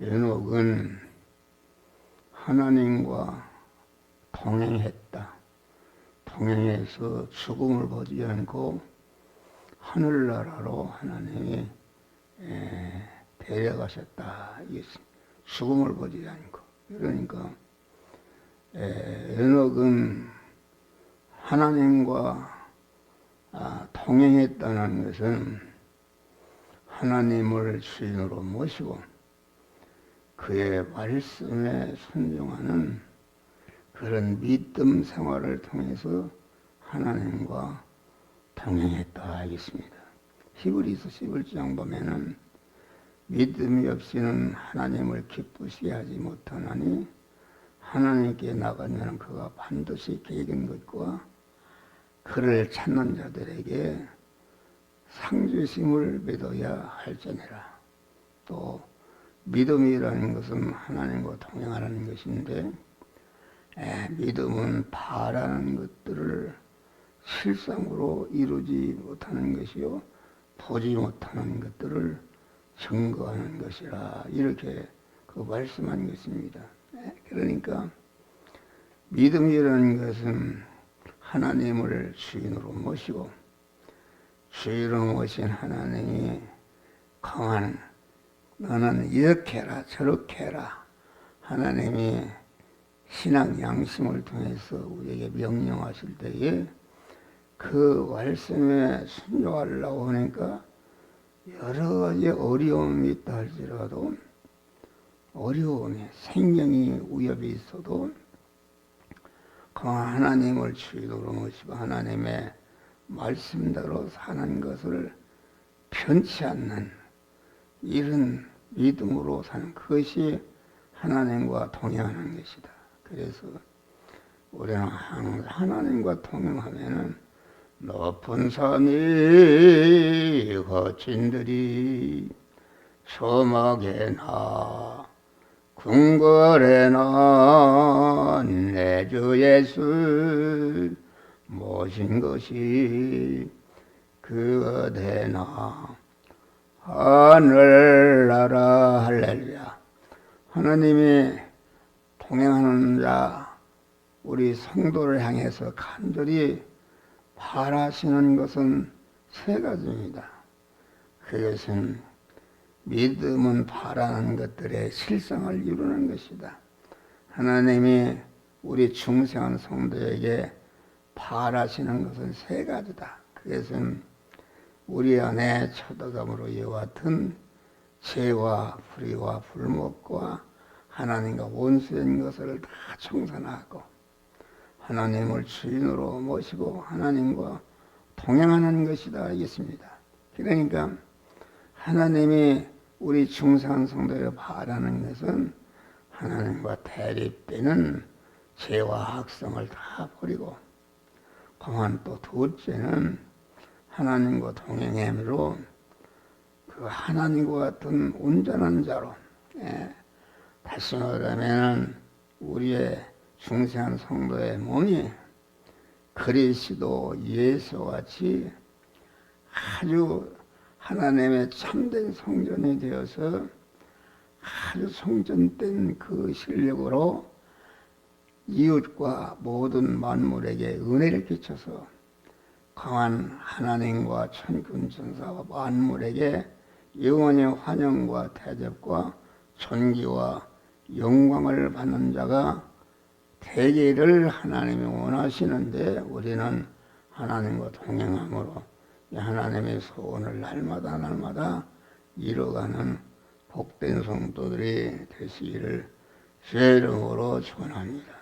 연옥은 하나님과 동행했다. 동행해서 죽음을 보지 않고 하늘나라로 하나님이 에, 데려가셨다. 죽음을 보지 않고 그러니까 에, 연옥은 하나님과 아, 동행했다는 것은 하나님을 주인으로 모시고 그의 말씀에 순종하는 그런 믿음 생활을 통해서 하나님과 동행했다 하겠습니다. 히브리서 11장 보면은 믿음이 없이는 하나님을 기쁘시게 하지 못하나니 하나님께 나가면 그가 반드시 계획인 것과 그를 찾는 자들에게 상주심을 믿어야 할지니라. 또 믿음이라는 것은 하나님과 동행하는 것인데 에, 믿음은 바라는 것들을 실상으로 이루지 못하는 것이요 보지 못하는 것들을 증거하는 것이라 이렇게 그 말씀한 것입니다. 에, 그러니까 믿음이라는 것은 하나님을 주인으로 모시고 주인으로 모신 하나님이 강한 너는 이렇게 해라 저렇게 해라 하나님이 신앙 양심을 통해서 우리에게 명령하실 때에 그 말씀에 순종하려고 하니까 여러 가지 어려움이 있다 할지라도 어려움이 생명이 위협이 있어도 그 하나님을 주인으로 모시고 하나님의 말씀대로 사는 것을 편치 않는 이런 믿음으로 사는 그것이 하나님과 동행하는 것이다. 그래서 우리는 하나님과 동행하면은 높은 산이 거친들이 소막에나 궁궐에나 내주 예수 모신 것이 그대나 하늘나라 할렐루야 하나님이 동행하는 자 우리 성도를 향해서 간절히 바라시는 것은 세 가지입니다. 그것은 믿음은 바라는 것들의 실상을 이루는 것이다. 하나님이 우리 중생한 성도에게 바라시는 것은 세 가지다. 그것은 우리 안에 이와 같은 죄와 불의와 불목과 하나님과 원수인 것을 다 청산하고 하나님을 주인으로 모시고 하나님과 동행하는 것이다 알겠습니다. 그러니까 하나님이 우리 중상 성도를 바라는 것은 하나님과 대립되는 죄와 악성을 다 버리고 그만 또 둘째는 하나님과 동행함으로 그 하나님과 같은 온전한 자로 예, 다시 말하면 우리의 중생한 성도의 몸이 그리스도 예수와 같이 아주 하나님의 참된 성전이 되어서 아주 성전된 그 실력으로 이웃과 모든 만물에게 은혜를 끼쳐서 강한 하나님과 천군 천사와 만물에게 영원의 환영과 대접과 존귀와 영광을 받는 자가 되기를 하나님이 원하시는데 우리는 하나님과 동행함으로 하나님의 소원을 날마다 날마다 이뤄가는 복된 성도들이 되시기를 주의 이름으로 축원합니다.